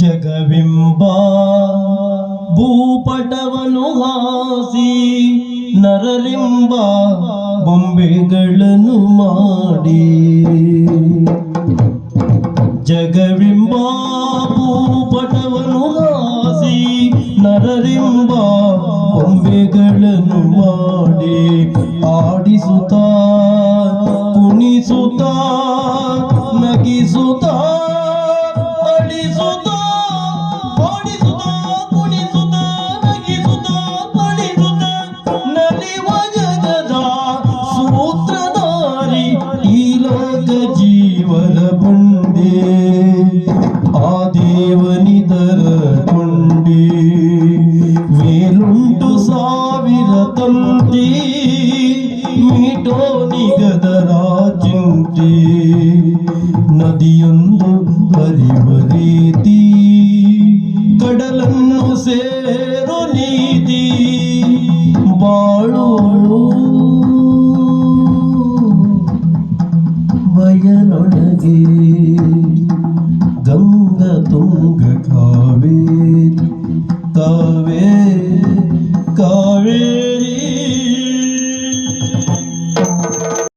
ಜಗವೆಂಬ ಭೂಪಟವನು ಹಾಸಿ ನರರಿಂಬ ಬೊಂಬೆಗಳನ್ನು ಮಾಡಿ. ಜಗವಿಂಬಾ ಭೂಪಟವನು ಹಾಸಿ ನರರಿಂಬ ಬೊಂಬೆಗಳನ್ನು ಮಾಡಿ. ಆಡಿಸುತ್ತ, ಕುಣಿಸುತ್ತ, ನಗಿಸುತ್ತ ಆ ದೇವನಿದರ ಕೊಂಡೆ ಮೇಲುಂಟು ಸಾವಿರ ತಂತಿ, ಮೀಟೋ ನಿಗದರ ನದಿಯೊಂದು ಹರಿವ ರೀತಿ, ಕಡಲನ್ನು ಸೇರು ನೀತಿ, ಬಾಳು ಬಯಲೊಳಗೆ. തുംഗ തുംഗ കാവേരി കാവേരി കാവേരി.